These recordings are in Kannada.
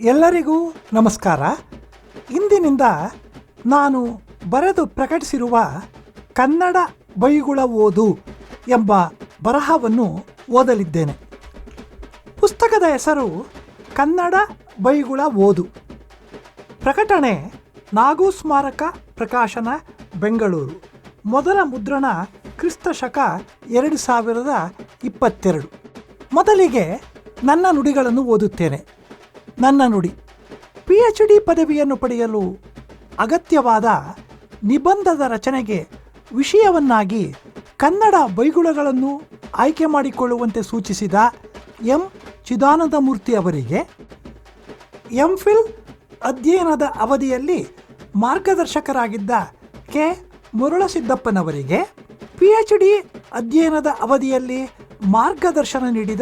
ಎಲ್ಲರಿಗೂ ನಮಸ್ಕಾರ. ಇಂದಿನಿಂದ ನಾನು ಬರೆದು ಪ್ರಕಟಿಸಿರುವ ಕನ್ನಡ ಬೈಗುಳ ಓದು ಎಂಬ ಬರಹವನ್ನು ಓದಲಿದ್ದೇನೆ. ಪುಸ್ತಕದ ಹೆಸರು ಕನ್ನಡ ಬೈಗುಳ ಓದು. ಪ್ರಕಟಣೆ ನಾಗು ಸ್ಮಾರಕ ಪ್ರಕಾಶನ, ಬೆಂಗಳೂರು. ಮೊದಲ ಮುದ್ರಣ ಕ್ರಿಸ್ತ ಶಕ ಎರಡು ಸಾವಿರದ ಇಪ್ಪತ್ತೆರಡು. ಮೊದಲಿಗೆ ನನ್ನ ನುಡಿಗಳನ್ನು ಓದುತ್ತೇನೆ. ನನ್ನ ನುಡಿ. ಪಿ ಎಚ್ ಡಿ ಪದವಿಯನ್ನು ಪಡೆಯಲು ಅಗತ್ಯವಾದ ನಿಬಂಧದ ರಚನೆಗೆ ವಿಷಯವನ್ನಾಗಿ ಕನ್ನಡ ಬೈಗುಳಗಳನ್ನು ಆಯ್ಕೆ ಮಾಡಿಕೊಳ್ಳುವಂತೆ ಸೂಚಿಸಿದ ಎಂ. ಚಿದಾನಂದಮೂರ್ತಿ ಅವರಿಗೆ ಎಂ. ಫಿಲ್ ಅಧ್ಯಯನದ ಅವಧಿಯಲ್ಲಿ ಮಾರ್ಗದರ್ಶಕರಾಗಿದ್ದ ಕೆ. ಮುರುಳಸಿದ್ದಪ್ಪನವರಿಗೆ ಪಿ ಎಚ್ ಡಿ ಅಧ್ಯಯನದ ಅವಧಿಯಲ್ಲಿ ಮಾರ್ಗದರ್ಶನ ನೀಡಿದ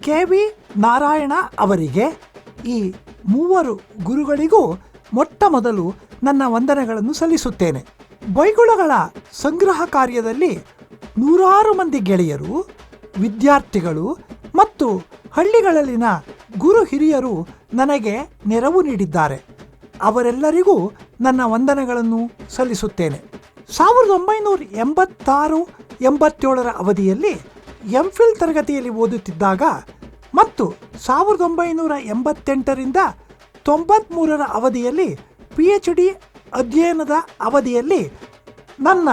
ಕೆ. ವಿ. ನಾರಾಯಣ ಅವರಿಗೆ ಈ ಮೂವರು ಗುರುಗಳಿಗೂ ಮೊಟ್ಟ ಮೊದಲು ನನ್ನ ವಂದನೆಗಳನ್ನು ಸಲ್ಲಿಸುತ್ತೇನೆ. ಬೈಗುಳಗಳ ಸಂಗ್ರಹ ಕಾರ್ಯದಲ್ಲಿ ನೂರಾರು ಮಂದಿ ಗೆಳೆಯರು, ವಿದ್ಯಾರ್ಥಿಗಳು ಮತ್ತು ಹಳ್ಳಿಗಳಲ್ಲಿನ ಗುರು ಹಿರಿಯರು ನನಗೆ ನೆರವು ನೀಡಿದ್ದಾರೆ. ಅವರೆಲ್ಲರಿಗೂ ನನ್ನ ವಂದನೆಗಳನ್ನು ಸಲ್ಲಿಸುತ್ತೇನೆ. ಸಾವಿರದ ಒಂಬೈನೂರ ಎಂಬತ್ತಾರು ಎಂಬತ್ತೇಳರ ಅವಧಿಯಲ್ಲಿ ಎಂಫಿಲ್ ತರಗತಿಯಲ್ಲಿ ಓದುತ್ತಿದ್ದಾಗ ಮತ್ತು ಸಾವಿರದ ಒಂಬೈನೂರ ಎಂಬತ್ತೆಂಟರಿಂದ ತೊಂಬತ್ತ್ಮೂರರ ಅವಧಿಯಲ್ಲಿ ಪಿ ಎಚ್ ಡಿ ಅಧ್ಯಯನದ ಅವಧಿಯಲ್ಲಿ ನನ್ನ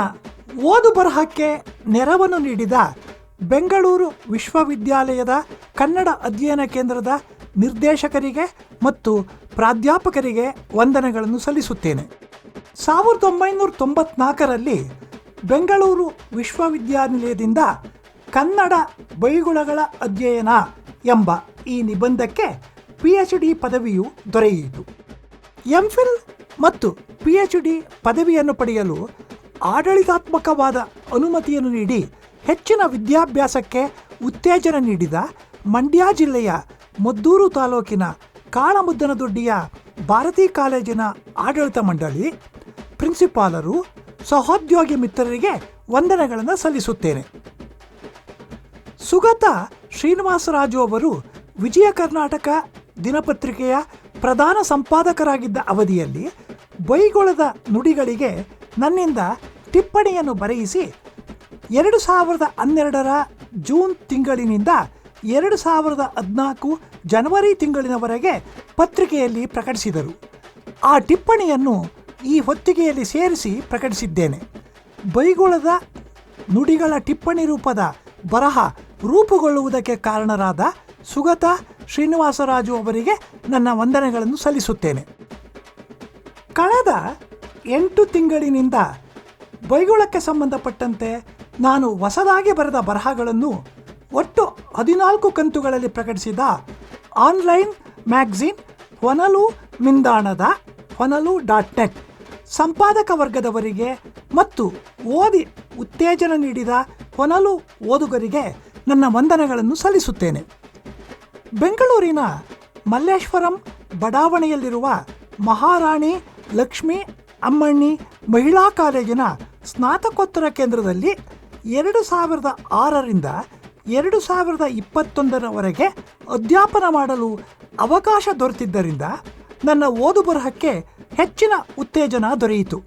ಓದು ಬರಹಕ್ಕೆ ನೆರವನ್ನು ನೀಡಿದ ಬೆಂಗಳೂರು ವಿಶ್ವವಿದ್ಯಾಲಯದ ಕನ್ನಡ ಅಧ್ಯಯನ ಕೇಂದ್ರದ ನಿರ್ದೇಶಕರಿಗೆ ಮತ್ತು ಪ್ರಾಧ್ಯಾಪಕರಿಗೆ ವಂದನೆಗಳನ್ನು ಸಲ್ಲಿಸುತ್ತೇನೆ. ಸಾವಿರದ ಒಂಬೈನೂರ ತೊಂಬತ್ನಾಲ್ಕರಲ್ಲಿ ಬೆಂಗಳೂರು ವಿಶ್ವವಿದ್ಯಾನಿಲಯದಿಂದ ಕನ್ನಡ ಬೈಗುಳಗಳ ಅಧ್ಯಯನ ಎಂಬ ಈ ನಿಬಂಧಕ್ಕೆ ಪಿ ಎಚ್ ಡಿ ಪದವಿಯು ದೊರೆಯಿತು. ಎಂಫಿಲ್ ಮತ್ತು ಪಿ ಎಚ್ ಡಿ ಪದವಿಯನ್ನು ಪಡೆಯಲು ಆಡಳಿತಾತ್ಮಕವಾದ ಅನುಮತಿಯನ್ನು ನೀಡಿ ಹೆಚ್ಚಿನ ವಿದ್ಯಾಭ್ಯಾಸಕ್ಕೆ ಉತ್ತೇಜನ ನೀಡಿದ ಮಂಡ್ಯ ಜಿಲ್ಲೆಯ ಮದ್ದೂರು ತಾಲೂಕಿನ ಕಾಳಮುದ್ದನದೊಡ್ಡಿಯ ಭಾರತಿ ಕಾಲೇಜಿನ ಆಡಳಿತ ಮಂಡಳಿ ಪ್ರಿನ್ಸಿಪಾಲರು ಸಹೋದ್ಯೋಗಿ ಮಿತ್ರರಿಗೆ ವಂದನೆಗಳನ್ನು ಸಲ್ಲಿಸುತ್ತೇನೆ. ಸುಗತ ಶ್ರೀನಿವಾಸರಾಜು ಅವರು ವಿಜಯ ಕರ್ನಾಟಕ ದಿನಪತ್ರಿಕೆಯ ಪ್ರಧಾನ ಸಂಪಾದಕರಾಗಿದ್ದ ಅವಧಿಯಲ್ಲಿ ಬೈಗೊಳದ ನುಡಿಗಳಿಗೆ ನನ್ನಿಂದ ಟಿಪ್ಪಣಿಯನ್ನು ಬರೆಯಿಸಿ ಎರಡು ಸಾವಿರದ ಹನ್ನೆರಡರ ಜೂನ್ ತಿಂಗಳಿನಿಂದ ಎರಡು ಸಾವಿರದ ಹದಿನಾಲ್ಕು ಜನವರಿ ತಿಂಗಳಿನವರೆಗೆ ಪತ್ರಿಕೆಯಲ್ಲಿ ಪ್ರಕಟಿಸಿದರು. ಆ ಟಿಪ್ಪಣಿಯನ್ನು ಈ ಹೊತ್ತಿಗೆಯಲ್ಲಿ ಸೇರಿಸಿ ಪ್ರಕಟಿಸಿದ್ದೇನೆ. ಬೈಗೊಳದ ನುಡಿಗಳ ಟಿಪ್ಪಣಿ ರೂಪದ ಬರಹ ರೂಪುಗೊಳ್ಳುವುದಕ್ಕೆ ಕಾರಣರಾದ ಸುಗತ ಶ್ರೀನಿವಾಸರಾಜು ಅವರಿಗೆ ನನ್ನ ವಂದನೆಗಳನ್ನು ಸಲ್ಲಿಸುತ್ತೇನೆ. ಕಳೆದ ಎಂಟು ತಿಂಗಳಿನಿಂದ ಬೈಗುಳಕ್ಕೆ ಸಂಬಂಧಪಟ್ಟಂತೆ ನಾನು ಹೊಸದಾಗಿ ಬರೆದ ಬರಹಗಳನ್ನು ಒಟ್ಟು ಹದಿನಾಲ್ಕು ಕಂತುಗಳಲ್ಲಿ ಪ್ರಕಟಿಸಿದ ಆನ್ಲೈನ್ ಮ್ಯಾಗ್ಝಿನ್ ಹೊನಲು ಮಿಂದಾಣದ ಹೊನಲು ಡಾಟ್ ನೆಟ್ ಸಂಪಾದಕ ವರ್ಗದವರಿಗೆ ಮತ್ತು ಓದಿ ಉತ್ತೇಜನ ನೀಡಿದ ಹೊನಲು ಓದುಗರಿಗೆ ನನ್ನ ವಂದನೆಗಳನ್ನು ಸಲ್ಲಿಸುತ್ತೇನೆ. ಬೆಂಗಳೂರಿನ ಮಲ್ಲೇಶ್ವರಂ ಬಡಾವಣೆಯಲ್ಲಿರುವ ಮಹಾರಾಣಿ ಲಕ್ಷ್ಮಿ ಅಮ್ಮಣ್ಣಿ ಮಹಿಳಾ ಕಾಲೇಜಿನ ಸ್ನಾತಕೋತ್ತರ ಕೇಂದ್ರದಲ್ಲಿ ಎರಡು ಸಾವಿರದ ಆರರಿಂದ ಎರಡು ಸಾವಿರದ ಇಪ್ಪತ್ತೊಂದರವರೆಗೆ ಅಧ್ಯಾಪನ ಮಾಡಲು ಅವಕಾಶ ದೊರೆತಿದ್ದರಿಂದ ನನ್ನ ಓದು ಬರಹಕ್ಕೆ ಹೆಚ್ಚಿನ ಉತ್ತೇಜನ ದೊರೆಯಿತು.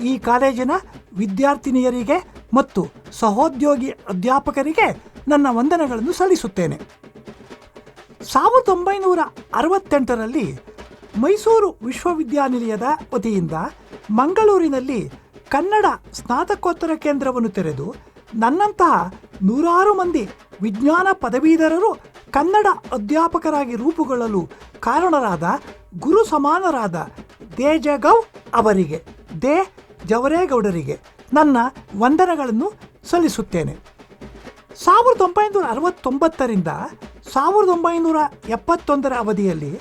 ಈ ಕಾಲೇಜಿನ ವಿದ್ಯಾರ್ಥಿನಿಯರಿಗೆ ಮತ್ತು ಸಹೋದ್ಯೋಗಿ ಅಧ್ಯಾಪಕರಿಗೆ ನನ್ನ ವಂದನೆಗಳನ್ನು ಸಲ್ಲಿಸುತ್ತೇನೆ. ಸಾವಿರದ ಒಂಬೈನೂರ ಅರವತ್ತೆಂಟರಲ್ಲಿ ಮೈಸೂರು ವಿಶ್ವವಿದ್ಯಾನಿಲಯದ ವತಿಯಿಂದ ಮಂಗಳೂರಿನಲ್ಲಿ ಕನ್ನಡ ಸ್ನಾತಕೋತ್ತರ ಕೇಂದ್ರವನ್ನು ತೆರೆದು ನನ್ನಂತಹ ನೂರಾರು ಮಂದಿ ವಿಜ್ಞಾನ ಪದವೀಧರರು ಕನ್ನಡ ಅಧ್ಯಾಪಕರಾಗಿ ರೂಪುಗೊಳ್ಳಲು ಕಾರಣರಾದ ಗುರು ಸಮಾನರಾದ ದೇಜಗೌ ಅವರಿಗೆ, ದೇ ಜವರೇಗೌಡರಿಗೆ ನನ್ನ ವಂದನೆಗಳನ್ನು ಸಲ್ಲಿಸುತ್ತೇನೆ. ಸಾವಿರದ ಒಂಬೈನೂರ ಅರವತ್ತೊಂಬತ್ತರಿಂದ ಸಾವಿರದ ಒಂಬೈನೂರ ಎಪ್ಪತ್ತೊಂದರ ಅವಧಿಯಲ್ಲಿ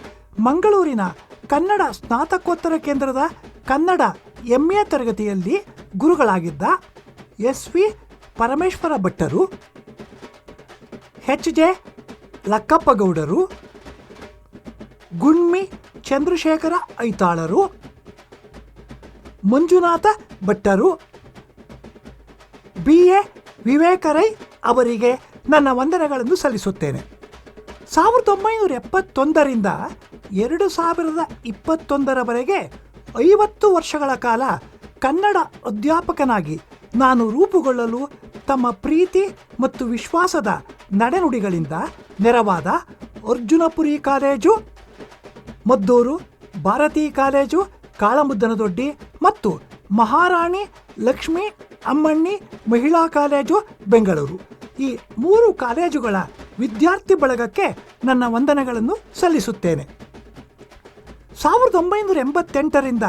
ಮಂಗಳೂರಿನ ಕನ್ನಡ ಸ್ನಾತಕೋತ್ತರ ಕೇಂದ್ರದ ಕನ್ನಡ ಎಂ ಎ ತರಗತಿಯಲ್ಲಿ ಗುರುಗಳಾಗಿದ್ದ ಎಸ್ ವಿ ಪರಮೇಶ್ವರ ಭಟ್ಟರು, ಎಚ್ ಜೆ ಲಕ್ಕಪ್ಪಗೌಡರು, ಗುಣ್ಮಿ ಚಂದ್ರಶೇಖರ ಐತಾಳರು, ಮಂಜುನಾಥ ಭಟ್ಟರು, ಬಿ ಎ ವಿವೇಕರೈ ಅವರಿಗೆ ನನ್ನ ವಂದನೆಗಳನ್ನು ಸಲ್ಲಿಸುತ್ತೇನೆ. ಸಾವಿರದ ಒಂಬೈನೂರ ಎಪ್ಪತ್ತೊಂದರಿಂದ ಎರಡು ಸಾವಿರದ ಇಪ್ಪತ್ತೊಂದರವರೆಗೆ ಐವತ್ತು ವರ್ಷಗಳ ಕಾಲ ಕನ್ನಡ ಅಧ್ಯಾಪಕನಾಗಿ ನಾನು ರೂಪುಗೊಳ್ಳಲು ತಮ್ಮ ಪ್ರೀತಿ ಮತ್ತು ವಿಶ್ವಾಸದ ನಡೆನುಡಿಗಳಿಂದ ನೆರವಾದ ಅರ್ಜುನಪುರಿ ಕಾಲೇಜು, ಮದ್ದೂರು ಭಾರತೀ ಕಾಲೇಜು, ಕಾಳಮುದ್ದನದೊಡ್ಡಿ ಮತ್ತು ಮಹಾರಾಣಿ ಲಕ್ಷ್ಮೀ ಅಮ್ಮಣ್ಣಿ ಮಹಿಳಾ ಕಾಲೇಜು ಬೆಂಗಳೂರು. ಈ ಮೂರು ಕಾಲೇಜುಗಳ ವಿದ್ಯಾರ್ಥಿ ಬಳಗಕ್ಕೆ ನನ್ನ ವಂದನೆಗಳನ್ನು ಸಲ್ಲಿಸುತ್ತೇನೆ. ಸಾವಿರದ ಒಂಬೈನೂರ ಎಂಬತ್ತೆಂಟರಿಂದ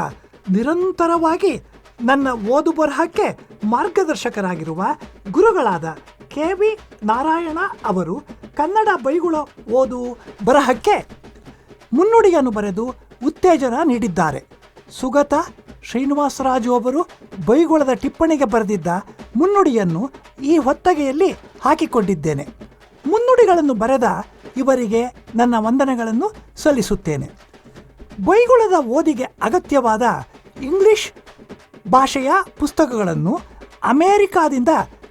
ನಿರಂತರವಾಗಿ ನನ್ನ ಓದು ಬರಹಕ್ಕೆ ಮಾರ್ಗದರ್ಶಕರಾಗಿರುವ ಗುರುಗಳಾದ ಕೆ ವಿ ನಾರಾಯಣ ಅವರು ಕನ್ನಡ ಬೈಗುಳ ಓದು ಬರಹಕ್ಕೆ ಮುನ್ನುಡಿಯನ್ನು ಬರೆದು ಉತ್ತೇಜನ ನೀಡಿದ್ದಾರೆ. ಸುಗತ ಶ್ರೀನಿವಾಸರಾಜು ಅವರು ಬೈಗುಳದ ಟಿಪ್ಪಣಿಗೆ ಬರೆದಿದ್ದ ಮುನ್ನುಡಿಯನ್ನು ಈ ಹೊತ್ತಗೆಯಲ್ಲಿ ಹಾಕಿಕೊಂಡಿದ್ದೇನೆ. ಮುನ್ನುಡಿಗಳನ್ನು ಬರೆದ ಇವರಿಗೆ ನನ್ನ ವಂದನೆಗಳನ್ನು ಸಲ್ಲಿಸುತ್ತೇನೆ. ಬೈಗುಳದ ಓದಿಗೆ ಅಗತ್ಯವಾದ ಇಂಗ್ಲಿಷ್ ಭಾಷೆಯ ಪುಸ್ತಕಗಳನ್ನು ಅಮೇರಿಕಾದಿಂದ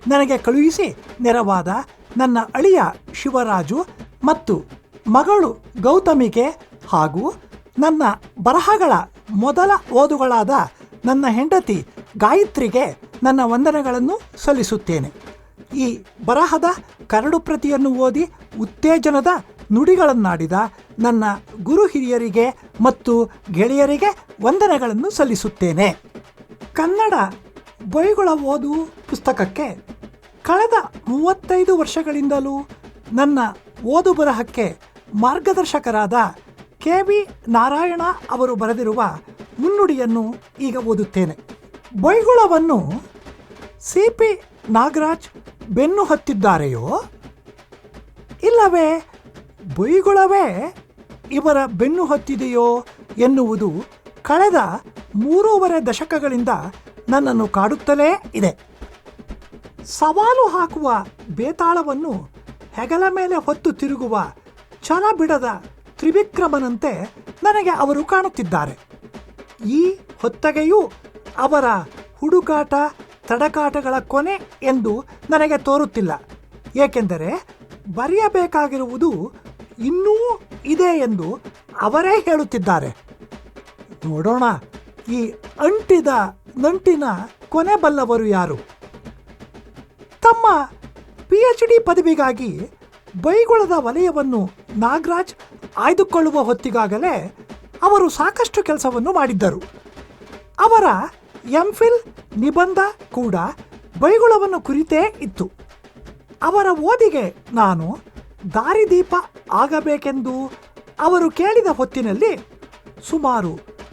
ನನಗೆ ಕಳುಹಿಸಿ ನೆರವಾದ ನನ್ನ ಅಳಿಯ ಶಿವರಾಜು ಮತ್ತು ಮಗಳು ಗೌತಮಿಗೆ ಹಾಗೂ ನನ್ನ ಬರಹಗಳ ಮೊದಲ ಓದುಗಳಾದ ನನ್ನ ಹೆಂಡತಿ ಗಾಯತ್ರಿಗೆ ನನ್ನ ವಂದನೆಗಳನ್ನು ಸಲ್ಲಿಸುತ್ತೇನೆ. ಈ ಬರಹದ ಕರಡು ಪ್ರತಿಯನ್ನು ಓದಿ ಉತ್ತೇಜನದ ನುಡಿಗಳನ್ನಾಡಿದ ನನ್ನ ಗುರು ಹಿರಿಯರಿಗೆ ಮತ್ತು ಗೆಳೆಯರಿಗೆ ವಂದನೆಗಳನ್ನು ಸಲ್ಲಿಸುತ್ತೇನೆ. ಕನ್ನಡ ಬೈಗುಳ ಓದು ಪುಸ್ತಕಕ್ಕೆ ಕಳೆದ ಮೂವತ್ತೈದು ವರ್ಷಗಳಿಂದಲೂ ನನ್ನ ಓದು ಬರಹಕ್ಕೆ ಮಾರ್ಗದರ್ಶಕರಾದ ಕೆ ವಿ ನಾರಾಯಣ ಅವರು ಬರೆದಿರುವ ಮುನ್ನುಡಿಯನ್ನು ಈಗ ಓದುತ್ತೇನೆ. ಬೈಗುಳವನ್ನು ಸಿ ಪಿ ನಾಗರಾಜ್ ಬೆನ್ನು ಹತ್ತಿದ್ದಾರೆಯೋ? ಇಲ್ಲವೇ, ಬೈಗುಳವೇ ಇವರ ಬೆನ್ನು ಹತ್ತಿದೆಯೋ ಎನ್ನುವುದು ಕಳೆದ ಮೂರೂವರೆ ದಶಕಗಳಿಂದ ನನ್ನನ್ನು ಕಾಡುತ್ತಲೇ ಇದೆ. ಸವಾಲು ಹಾಕುವ ಬೇತಾಳವನ್ನು ಹೆಗಲ ಮೇಲೆ ಹೊತ್ತು ತಿರುಗುವ ಛಲ ಬಿಡದ ತ್ರಿವಿಕ್ರಮನಂತೆ ನನಗೆ ಅವರು ಕಾಣುತ್ತಿದ್ದಾರೆ. ಈ ಹೊತ್ತಗೆಯೂ ಅವರ ಹುಡುಕಾಟ, ತಡಕಾಟಗಳ ಕೊನೆ ಎಂದು ನನಗೆ ತೋರುತ್ತಿಲ್ಲ. ಏಕೆಂದರೆ ಬರೆಯಬೇಕಾಗಿರುವುದು ಇನ್ನೂ ಇದೆ ಎಂದು ಅವರೇ ಹೇಳುತ್ತಿದ್ದಾರೆ. ನೋಡೋಣ, ಈ ಅಂಟಿದ ನಂಟಿನ ಕೊನೆ ಬಲ್ಲವರು ಯಾರು? ತಮ್ಮ ಪಿ ಎಚ್ ಡಿ ಪದವಿಗಾಗಿ ಬೈಗುಳದ ವಲಯವನ್ನು ನಾಗರಾಜ್ ಆಯ್ದುಕೊಳ್ಳುವ ಹೊತ್ತಿಗಾಗಲೇ ಅವರು ಸಾಕಷ್ಟು ಕೆಲಸವನ್ನು ಮಾಡಿದ್ದರು. ಅವರ ಎಂಫಿಲ್ ನಿಬಂಧ ಕೂಡ ಬೈಗುಳವನ್ನು ಕುರಿತೇ ಇತ್ತು. ಅವರ ಓದಿಗೆ ನಾನು ದಾರಿದೀಪ ಆಗಬೇಕೆಂದು ಅವರು ಕೇಳಿದ ಹೊತ್ತಿನಲ್ಲಿ ಸುಮಾರು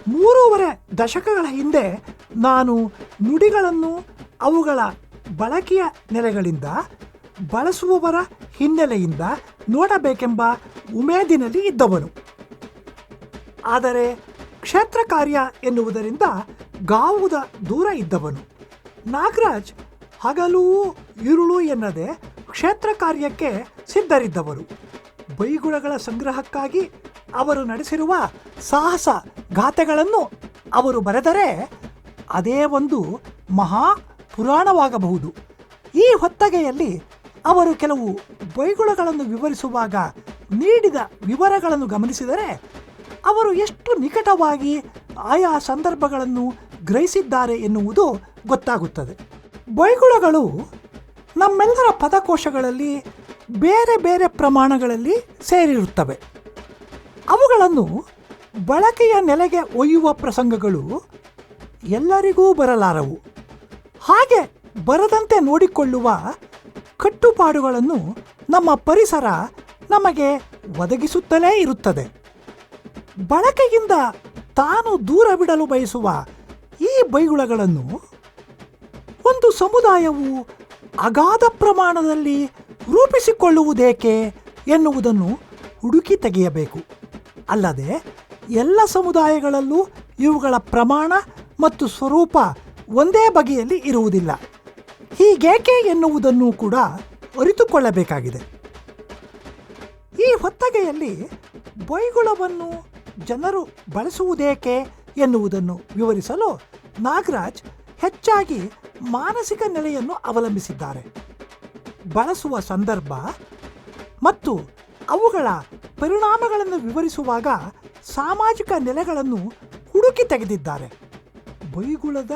ಮೂರೂವರೆ ದಶಕಗಳ ಹಿಂದೆ ನಾನು ನುಡಿಗಳನ್ನು ಅವುಗಳ ಬಳಕೆಯ ನೆಲೆಗಳಿಂದ ಬಳಸುವವರ ಹಿನ್ನೆಲೆಯಿಂದ ನೋಡಬೇಕೆಂಬ ಉಮೇದಿನಲ್ಲಿ ಇದ್ದವನು. ಆದರೆ ಕ್ಷೇತ್ರ ಕಾರ್ಯ ಎನ್ನುವುದರಿಂದ ಗಾವುದ ದೂರ ಇದ್ದವನು. ನಾಗರಾಜ್ ಹಗಲು ಇರುಳು ಎನ್ನದೆ ಕ್ಷೇತ್ರ ಕಾರ್ಯಕ್ಕೆ ಸಿದ್ಧರಿದ್ದವರು. ಬೈಗುಳಗಳ ಸಂಗ್ರಹಕ್ಕಾಗಿ ಅವರು ನಡೆಸಿರುವ ಸಾಹಸ ಗಾಥೆಗಳನ್ನು ಅವರು ಬರೆದರೆ ಅದೇ ಒಂದು ಮಹಾ ಪುರಾಣವಾಗಬಹುದು. ಈ ಹೊತ್ತಗೆಯಲ್ಲಿ ಅವರು ಕೆಲವು ಬೈಗುಳಗಳನ್ನು ವಿವರಿಸುವಾಗ ನೀಡಿದ ವಿವರಗಳನ್ನು ಗಮನಿಸಿದರೆ ಅವರು ಎಷ್ಟು ನಿಕಟವಾಗಿ ಆಯಾ ಸಂದರ್ಭಗಳನ್ನು ಗ್ರಹಿಸಿದ್ದಾರೆ ಎನ್ನುವುದು ಗೊತ್ತಾಗುತ್ತದೆ. ಬೈಗುಳಗಳು ನಮ್ಮೆಲ್ಲರ ಪದಕೋಶಗಳಲ್ಲಿ ಬೇರೆ ಬೇರೆ ಪ್ರಮಾಣಗಳಲ್ಲಿ ಸೇರಿರುತ್ತವೆ. ಅವುಗಳನ್ನು ಬಳಕೆಯ ನೆಲೆಗೆ ಒಯ್ಯುವ ಪ್ರಸಂಗಗಳು ಎಲ್ಲರಿಗೂ ಬರಲಾರವು. ಹಾಗೆ ಬರದಂತೆ ನೋಡಿಕೊಳ್ಳುವ ಕಟ್ಟುಪಾಡುಗಳನ್ನು ನಮ್ಮ ಪರಿಸರ ನಮಗೆ ಒದಗಿಸುತ್ತಲೇ ಇರುತ್ತದೆ. ಬಳಕೆಯಿಂದ ತಾನು ದೂರ ಬಿಡಲು ಬಯಸುವ ಈ ಬೈಗುಳಗಳನ್ನು ಒಂದು ಸಮುದಾಯವು ಅಗಾಧ ಪ್ರಮಾಣದಲ್ಲಿ ರೂಪಿಸಿಕೊಳ್ಳುವುದೇಕೆ ಎನ್ನುವುದನ್ನು ಹುಡುಕಿ ತೆಗೆಯಬೇಕು. ಅಲ್ಲದೆ ಎಲ್ಲ ಸಮುದಾಯಗಳಲ್ಲೂ ಇವುಗಳ ಪ್ರಮಾಣ ಮತ್ತು ಸ್ವರೂಪ ಒಂದೇ ಬಗೆಯಲ್ಲಿ ಇರುವುದಿಲ್ಲ. ಹೀಗೇಕೆ ಎನ್ನುವುದನ್ನು ಕೂಡ ಅರಿತುಕೊಳ್ಳಬೇಕಾಗಿದೆ. ಈ ಹೊತ್ತಗೆಯಲ್ಲಿ ಬೈಗುಳವನ್ನು ಜನರು ಬಳಸುವುದೇಕೆ ಎನ್ನುವುದನ್ನು ವಿವರಿಸಲು ನಾಗರಾಜ್ ಹೆಚ್ಚಾಗಿ ಮಾನಸಿಕ ನೆಲೆಯನ್ನು ಅವಲಂಬಿಸಿದ್ದಾರೆ. ಬಳಸುವ ಸಂದರ್ಭ ಮತ್ತು ಅವುಗಳ ಪರಿಣಾಮಗಳನ್ನು ವಿವರಿಸುವಾಗ ಸಾಮಾಜಿಕ ನೆಲೆಗಳನ್ನು ಹುಡುಕಿ ತೆಗೆದಿದ್ದಾರೆ. ಬೈಗುಳದ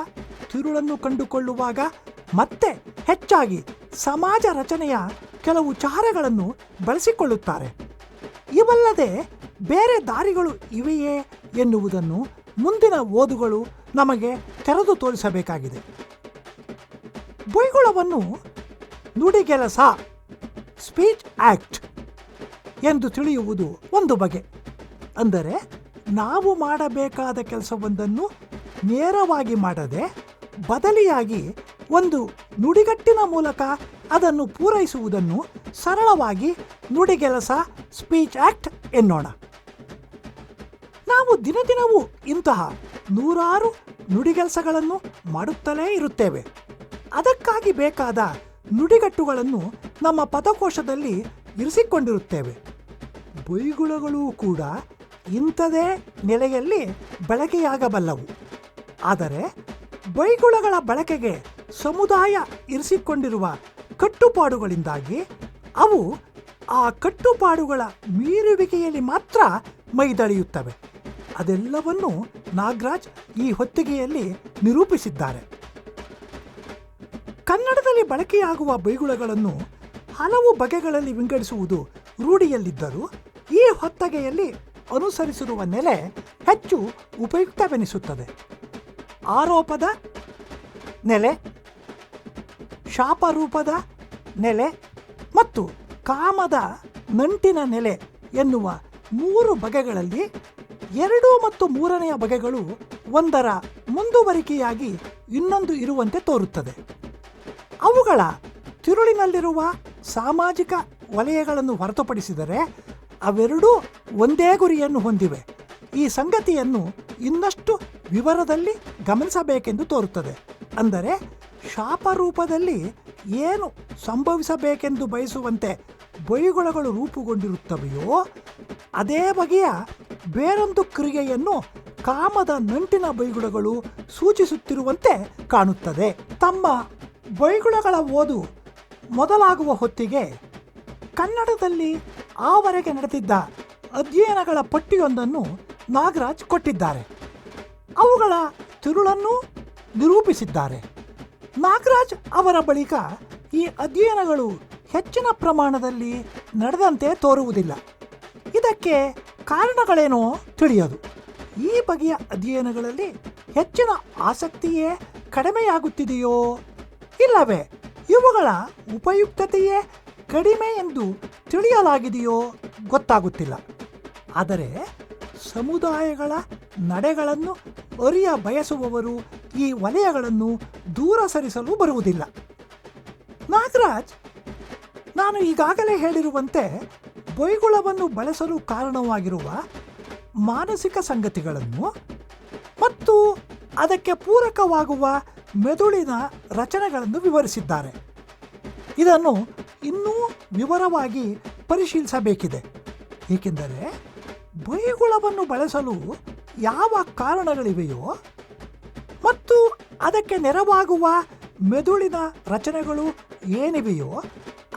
ತಿರುಳನ್ನು ಕಂಡುಕೊಳ್ಳುವಾಗ ಮತ್ತೆ ಹೆಚ್ಚಾಗಿ ಸಮಾಜ ರಚನೆಯ ಕೆಲವು ಚಾರಗಳನ್ನು ಬಳಸಿಕೊಳ್ಳುತ್ತಾರೆ. ಇವಲ್ಲದೆ ಬೇರೆ ದಾರಿಗಳು ಇವೆಯೇ ಎನ್ನುವುದನ್ನು ಮುಂದಿನ ಓದುಗಳು ನಮಗೆ ತೆರೆದು ತೋರಿಸಬೇಕಾಗಿದೆ. ಬೈಗುಳವನ್ನು ನುಡಿಗೆಲಸ, ಸ್ಪೀಚ್ ಆಕ್ಟ್ ಎಂದು ತಿಳಿಯುವುದು ಒಂದು ಬಗೆ. ಅಂದರೆ ನಾವು ಮಾಡಬೇಕಾದ ಕೆಲಸವೊಂದನ್ನು ನೇರವಾಗಿ ಮಾಡದೆ ಬದಲಿಯಾಗಿ ಒಂದು ನುಡಿಗಟ್ಟಿನ ಮೂಲಕ ಅದನ್ನು ಪೂರೈಸುವುದನ್ನು ಸರಳವಾಗಿ ನುಡಿಗೆಲಸ ಸ್ಪೀಚ್ ಆಕ್ಟ್ ಎನ್ನೋಣ. ನಾವು ದಿನದಿನವೂ ಇಂತಹ ನೂರಾರು ನುಡಿಗೆಲಸಗಳನ್ನು ಮಾಡುತ್ತಲೇ ಇರುತ್ತೇವೆ. ಅದಕ್ಕಾಗಿ ಬೇಕಾದ ನುಡಿಗಟ್ಟುಗಳನ್ನು ನಮ್ಮ ಪದಕೋಶದಲ್ಲಿ ಇರಿಸಿಕೊಂಡಿರುತ್ತೇವೆ. ಬೈಗುಳಗಳು ಕೂಡ ಇಂಥದೇ ನೆಲೆಯಲ್ಲಿ ಬಳಕೆಯಾಗಬಲ್ಲವು. ಆದರೆ ಬೈಗುಳಗಳ ಬಳಕೆಗೆ ಸಮುದಾಯ ಇರಿಸಿಕೊಂಡಿರುವ ಕಟ್ಟುಪಾಡುಗಳಿಂದಾಗಿ ಅವು ಆ ಕಟ್ಟುಪಾಡುಗಳ ಮೀರುವಿಕೆಯಲ್ಲಿ ಮಾತ್ರ ಮೈದಳೆಯುತ್ತವೆ. ಅದೆಲ್ಲವನ್ನು ನಾಗರಾಜ್ ಈ ಹೊತ್ತಿಗೆಯಲ್ಲಿ ನಿರೂಪಿಸಿದ್ದಾರೆ. ಕನ್ನಡದಲ್ಲಿ ಬಳಕೆಯಾಗುವ ಬೈಗುಳಗಳನ್ನು ಹಲವು ಬಗೆಗಳಲ್ಲಿ ವಿಂಗಡಿಸುವುದು ರೂಢಿಯಲ್ಲಿದ್ದರೂ ಈ ಹೊತ್ತಗೆಯಲ್ಲಿ ಅನುಸರಿಸಿರುವ ನೆಲೆ ಹೆಚ್ಚು ಉಪಯುಕ್ತವೆನಿಸುತ್ತದೆ. ಆರೋಪದ ನೆಲೆ ಶಾಪರೂಪದ ನೆಲೆ ಮತ್ತು ಕಾಮದ ನಂಟಿನ ನೆಲೆ ಎನ್ನುವ ಮೂರು ಬಗೆಗಳಲ್ಲಿ ಎರಡು ಮತ್ತು ಮೂರನೆಯ ಬಗೆಗಳು ಒಂದರ ಮುಂದುವರಿಕೆಯಾಗಿ ಇನ್ನೊಂದು ಇರುವಂತೆ ತೋರುತ್ತದೆ. ಅವುಗಳ ತಿರುಳಿನಲ್ಲಿರುವ ಸಾಮಾಜಿಕ ವಲಯಗಳನ್ನು ಹೊರತುಪಡಿಸಿದರೆ ಅವೆರಡೂ ಒಂದೇ ಗುರಿಯನ್ನು ಹೊಂದಿವೆ. ಈ ಸಂಗತಿಯನ್ನು ಇನ್ನಷ್ಟು ವಿವರದಲ್ಲಿ ಗಮನಿಸಬೇಕೆಂದು ತೋರುತ್ತದೆ. ಅಂದರೆ ಶಾಪರೂಪದಲ್ಲಿ ಏನು ಸಂಭವಿಸಬೇಕೆಂದು ಬಯಸುವಂತೆ ಬೈಗುಳಗಳು ರೂಪುಗೊಂಡಿರುತ್ತವೆಯೋ, ಅದೇ ಬಗೆಯ ಬೇರೊಂದು ಕ್ರಿಯೆಯನ್ನು ಕಾಮದ ನಂಟಿನ ಬೈಗುಳಗಳು ಸೂಚಿಸುತ್ತಿರುವಂತೆ ಕಾಣುತ್ತದೆ. ತಮ್ಮ ಬೈಗುಳಗಳ ಓದು ಮೊದಲಾಗುವ ಹೊತ್ತಿಗೆ ಕನ್ನಡದಲ್ಲಿ ಆವರೆಗೆ ನಡೆದಿದ್ದ ಅಧ್ಯಯನಗಳ ಪಟ್ಟಿಯೊಂದನ್ನು ನಾಗರಾಜ್ ಕೊಟ್ಟಿದ್ದಾರೆ. ಅವುಗಳ ತಿರುಳನ್ನು ನಿರೂಪಿಸಿದ್ದಾರೆ. ನಾಗರಾಜ್ ಅವರ ಬಳಿಕ ಈ ಅಧ್ಯಯನಗಳು ಹೆಚ್ಚಿನ ಪ್ರಮಾಣದಲ್ಲಿ ನಡೆದಂತೆ ತೋರುವುದಿಲ್ಲ. ಇದಕ್ಕೆ ಕಾರಣಗಳೇನೋ ತಿಳಿಯದು. ಈ ಬಗೆಯ ಅಧ್ಯಯನಗಳಲ್ಲಿ ಹೆಚ್ಚಿನ ಆಸಕ್ತಿಯೇ ಕಡಿಮೆಯಾಗುತ್ತಿದೆಯೋ ಇಲ್ಲವೇ? ಇವುಗಳ ಉಪಯುಕ್ತತೆಯೇ ಕಡಿಮೆ ಎಂದು ತಿಳಿಯಲಾಗಿದೆಯೋ ಗೊತ್ತಾಗುತ್ತಿಲ್ಲ. ಆದರೆ ಸಮುದಾಯಗಳ ನಡೆಗಳನ್ನು ಅರಿಯ ಬಯಸುವವರು ಈ ವಲಯಗಳನ್ನು ದೂರ ಸರಿಸಲು ಬರುವುದಿಲ್ಲ. ನಾಗರಾಜ್, ನಾನು ಈಗಾಗಲೇ ಹೇಳಿರುವಂತೆ ಬೈಗುಳವನ್ನು ಬಳಸಲು ಕಾರಣವಾಗಿರುವ ಮಾನಸಿಕ ಸಂಗತಿಗಳನ್ನು ಮತ್ತು ಅದಕ್ಕೆ ಪೂರಕವಾಗುವ ಮೆದುಳಿನ ರಚನೆಗಳನ್ನು ವಿವರಿಸಿದ್ದಾರೆ. ಇದನ್ನು ಇನ್ನೂ ವಿವರವಾಗಿ ಪರಿಶೀಲಿಸಬೇಕಿದೆ. ಏಕೆಂದರೆ ಬೈಗುಳವನ್ನು ಬಳಸಲು ಯಾವ ಕಾರಣಗಳಿವೆಯೋ ಮತ್ತು ಅದಕ್ಕೆ ನೆರವಾಗುವ ಮೆದುಳಿನ ರಚನೆಗಳು ಏನಿವೆಯೋ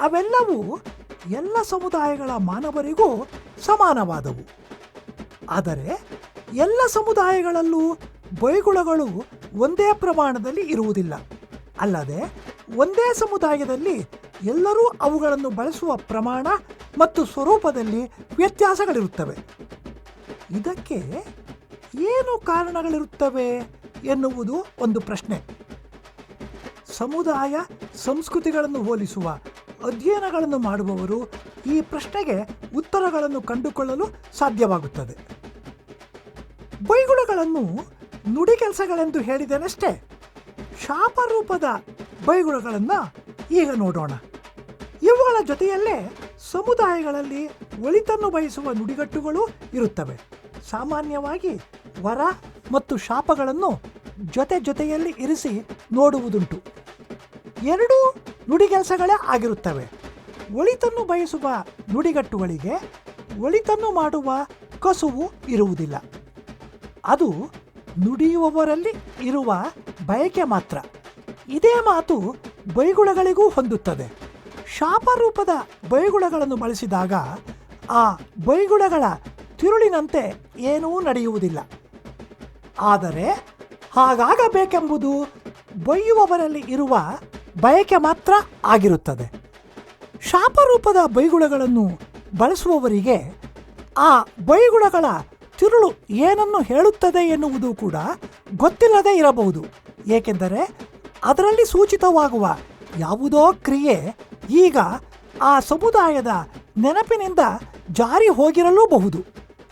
ಅವೆಲ್ಲವೂ ಎಲ್ಲ ಸಮುದಾಯಗಳ ಮಾನವರಿಗೂ ಸಮಾನವಾದವು. ಆದರೆ ಎಲ್ಲ ಸಮುದಾಯಗಳಲ್ಲೂ ಬೈಗುಳಗಳು ಒಂದೇ ಪ್ರಮಾಣದಲ್ಲಿ ಇರುವುದಿಲ್ಲ. ಅಲ್ಲದೆ ಒಂದೇ ಸಮುದಾಯದಲ್ಲಿ ಎಲ್ಲರೂ ಅವುಗಳನ್ನು ಬಳಸುವ ಪ್ರಮಾಣ ಮತ್ತು ಸ್ವರೂಪದಲ್ಲಿ ವ್ಯತ್ಯಾಸಗಳಿರುತ್ತವೆ. ಇದಕ್ಕೆ ಏನು ಕಾರಣಗಳಿರುತ್ತವೆ ಎನ್ನುವುದು ಒಂದು ಪ್ರಶ್ನೆ. ಸಮುದಾಯ ಸಂಸ್ಕೃತಿಗಳನ್ನು ಹೋಲಿಸುವ, ಅಧ್ಯಯನಗಳನ್ನು ಮಾಡುವವರು ಈ ಪ್ರಶ್ನೆಗೆ ಉತ್ತರಗಳನ್ನು ಕಂಡುಕೊಳ್ಳಲು ಸಾಧ್ಯವಾಗುತ್ತದೆ. ಬೈಗುಳಗಳನ್ನು ನುಡಿ ಕೆಲಸಗಳೆಂದು ಹೇಳಿದನಷ್ಟೇ. ಶಾಪರೂಪದ ಬೈಗುಳಗಳನ್ನು ಈಗ ನೋಡೋಣ. ಇವುಗಳ ಜೊತೆಯಲ್ಲೇ ಸಮುದಾಯಗಳಲ್ಲಿ ಒಳಿತನ್ನು ಬಯಸುವ ನುಡಿಗಟ್ಟುಗಳು ಇರುತ್ತವೆ. ಸಾಮಾನ್ಯವಾಗಿ ವರ ಮತ್ತು ಶಾಪಗಳನ್ನು ಜೊತೆ ಜೊತೆಯಲ್ಲಿ ಇರಿಸಿ ನೋಡುವುದುಂಟು. ಎರಡೂ ನುಡಿಗೆಲಸಗಳೇ ಆಗಿರುತ್ತವೆ. ಒಳಿತನ್ನು ಬಯಸುವ ನುಡಿಗಟ್ಟುಗಳಿಗೆ ಒಳಿತನ್ನು ಮಾಡುವ ಕಸುವು ಇರುವುದಿಲ್ಲ. ಅದು ನುಡಿಯುವವರಲ್ಲಿ ಇರುವ ಬಯಕೆ ಮಾತ್ರ. ಇದೇ ಮಾತು ಬೈಗುಳಗಳಿಗೂ ಹೊಂದುತ್ತದೆ. ಶಾಪರೂಪದ ಬೈಗುಳಗಳನ್ನು ಬಳಸಿದಾಗ ಆ ಬೈಗುಳಗಳ ತಿರುಳಿನಂತೆ ಏನೂ ನಡೆಯುವುದಿಲ್ಲ. ಆದರೆ ಹಾಗಾಗಬೇಕೆಂಬುದು ಬೈಯುವವರಲ್ಲಿ ಇರುವ ಬಯಕೆ ಮಾತ್ರ ಆಗಿರುತ್ತದೆ. ಶಾಪರೂಪದ ಬೈಗುಳಗಳನ್ನು ಬಳಸುವವರಿಗೆ ಆ ಬೈಗುಳಗಳ ತಿರುಳು ಏನನ್ನು ಹೇಳುತ್ತದೆ ಎನ್ನುವುದು ಕೂಡ ಗೊತ್ತಿಲ್ಲದೇ ಇರಬಹುದು. ಏಕೆಂದರೆ ಅದರಲ್ಲಿ ಸೂಚಿತವಾಗುವ ಯಾವುದೋ ಕ್ರಿಯೆ ಈಗ ಆ ಸಮುದಾಯದ ನೆನಪಿನಿಂದ ಜಾರಿ ಹೋಗಿರಲೂಬಹುದು.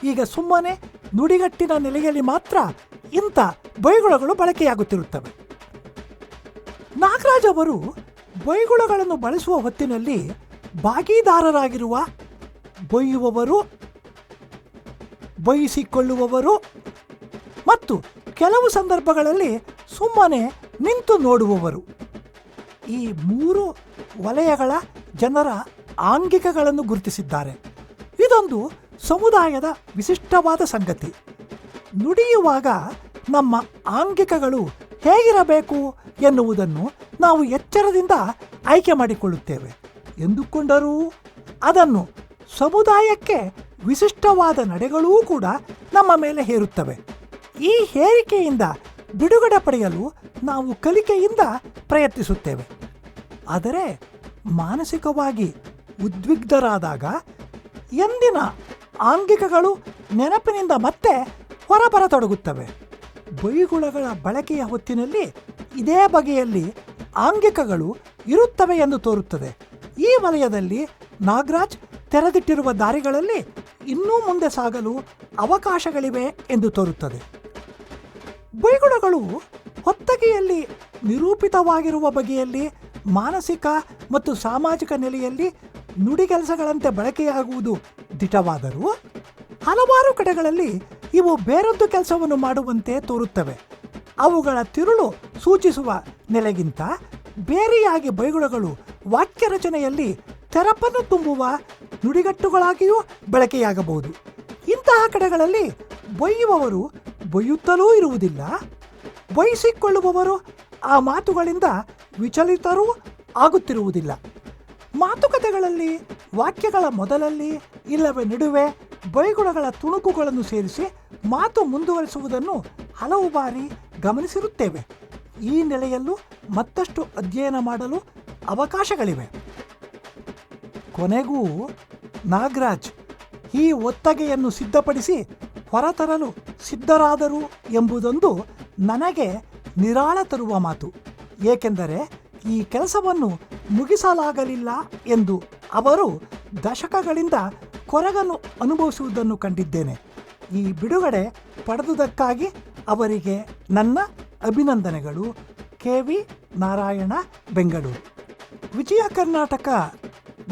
ಈಗ ಸುಮ್ಮನೆ ನುಡಿಗಟ್ಟಿನ ನೆಲೆಯಲ್ಲಿ ಮಾತ್ರ ಇಂಥ ಬೈಗುಳಗಳು ಬಳಕೆಯಾಗುತ್ತಿರುತ್ತವೆ. ನಾಗರಾಜ್ ಅವರು ಬೈಗುಳಗಳನ್ನು ಬಳಸುವ ಹೊತ್ತಿನಲ್ಲಿ ಭಾಗಿದಾರರಾಗಿರುವ ಬೊಯ್ಯುವವರು ಬಯಸಿಕೊಳ್ಳುವವರು ಮತ್ತು ಕೆಲವು ಸಂದರ್ಭಗಳಲ್ಲಿ ಸುಮ್ಮನೆ ನಿಂತು ನೋಡುವವರು. ಈ ಮೂರು ವಲಯಗಳ ಜನರ ಆಂಗಿಕಗಳನ್ನು ಗುರುತಿಸಿದ್ದಾರೆ. ಇದೊಂದು ಸಮುದಾಯದ ವಿಶಿಷ್ಟವಾದ ಸಂಗತಿ. ನುಡಿಯುವಾಗ ನಮ್ಮ ಆಂಗಿಕಗಳು ಹೇಗಿರಬೇಕು ಎನ್ನುವುದನ್ನು ನಾವು ಎಚ್ಚರದಿಂದ ಆಯ್ಕೆ ಮಾಡಿಕೊಳ್ಳುತ್ತೇವೆ. ಎಂದುಕೊಂಡರೂ ಅದನ್ನು ಸಮುದಾಯಕ್ಕೆ ವಿಶಿಷ್ಟವಾದ ನಡೆಗಳೂ ಕೂಡ ನಮ್ಮ ಮೇಲೆ ಹೇರುತ್ತವೆ. ಈ ಹೇರಿಕೆಯಿಂದ ಬಿಡುಗಡೆ ಪಡೆಯಲು ನಾವು ಕಲಿಕೆಯಿಂದ ಪ್ರಯತ್ನಿಸುತ್ತೇವೆ. ಆದರೆ ಮಾನಸಿಕವಾಗಿ ಉದ್ವಿಗ್ಧರಾದಾಗ ಎಂದಿನ ಆಂಗಿಕಗಳು ನೆನಪಿನಿಂದ ಮತ್ತೆ ಹೊರಬರತೊಡಗುತ್ತವೆ. ಬೈಗುಳಗಳ ಬಳಕೆಯ ಹೊತ್ತಿನಲ್ಲಿ ಇದೇ ಬಗೆಯಲ್ಲಿ ಆಂಗಿಕಗಳು ಇರುತ್ತವೆ ಎಂದು ತೋರುತ್ತದೆ. ಈ ವಲಯದಲ್ಲಿ ನಾಗರಾಜ್ ತೆರೆದಿಟ್ಟಿರುವ ದಾರಿಗಳಲ್ಲಿ ಇನ್ನೂ ಮುಂದೆ ಸಾಗಲು ಅವಕಾಶಗಳಿವೆ ಎಂದು ತೋರುತ್ತದೆ. ಬೈಗುಳಗಳು ಹೊತ್ತಗೆಯಲ್ಲಿ ನಿರೂಪಿತವಾಗಿರುವ ಬಗೆಯಲ್ಲಿ ಮಾನಸಿಕ ಮತ್ತು ಸಾಮಾಜಿಕ ನೆಲೆಯಲ್ಲಿ ನುಡಿಗೆಲಸಗಳಂತೆ ಬಳಕೆಯಾಗುವುದು ದಿಟವಾದರೂ ಹಲವಾರು ಕಡೆಗಳಲ್ಲಿ ಇವು ಬೇರೊಂದು ಕೆಲಸವನ್ನು ಮಾಡುವಂತೆ ತೋರುತ್ತವೆ. ಅವುಗಳ ತಿರುಳು ಸೂಚಿಸುವ ನೆಲೆಗಿಂತ ಬೇರೆಯಾಗಿ ಬೈಗುಳಗಳು ವಾಕ್ಯ ರಚನೆಯಲ್ಲಿ ತೆರಪನ್ನು ತುಂಬುವ ನುಡಿಗಟ್ಟುಗಳಾಗಿಯೂ ಬಳಕೆಯಾಗಬಹುದು. ಇಂತಹ ಕಡೆಗಳಲ್ಲಿ ಬೊಯ್ಯುವವರು ಬೊಯ್ಯುತ್ತಲೂ ಇರುವುದಿಲ್ಲ. ಬಯಸಿಕೊಳ್ಳುವವರು ಆ ಮಾತುಗಳಿಂದ ವಿಚಲಿತರೂ ಆಗುತ್ತಿರುವುದಿಲ್ಲ. ಮಾತುಕತೆಗಳಲ್ಲಿ, ವಾಕ್ಯಗಳ ಮೊದಲಲ್ಲಿ, ಇಲ್ಲವೇ ನಡುವೆ ಬೈಗುಣಗಳ ತುಣುಕುಗಳನ್ನು ಸೇರಿಸಿ ಮಾತು ಮುಂದುವರಿಸುವುದನ್ನು ಹಲವು ಬಾರಿ ಗಮನಿಸಿರುತ್ತೇವೆ. ಈ ನೆಲೆಯಲ್ಲೂ ಮತ್ತಷ್ಟು ಅಧ್ಯಯನ ಮಾಡಲು ಅವಕಾಶಗಳಿವೆ. ಕೊನೆಗೂ, ನಾಗರಾಜ್, ಈ ಒತ್ತಗೆಯನ್ನು ಸಿದ್ಧಪಡಿಸಿ ಹೊರತರಲು ಸಿದ್ಧರಾದರು ಎಂಬುದೊಂದು ನನಗೆ ನಿರಾಳ ತರುವ ಮಾತು. ಏಕೆಂದರೆ ಈ ಕೆಲಸವನ್ನು ಮುಗಿಸಲಾಗಲಿಲ್ಲ ಎಂದು ಅವರು ದಶಕಗಳಿಂದ ಕೊರಗನ್ನು ಅನುಭವಿಸುವುದನ್ನು ಕಂಡಿದ್ದೇನೆ. ಈ ಬಿಡುಗಡೆ ಪಡೆದುದಕ್ಕಾಗಿ ಅವರಿಗೆ ನನ್ನ ಅಭಿನಂದನೆಗಳು. ಕೆ. ವಿ. ನಾರಾಯಣ, ಬೆಂಗಳೂರು. ವಿಜಯ ಕರ್ನಾಟಕ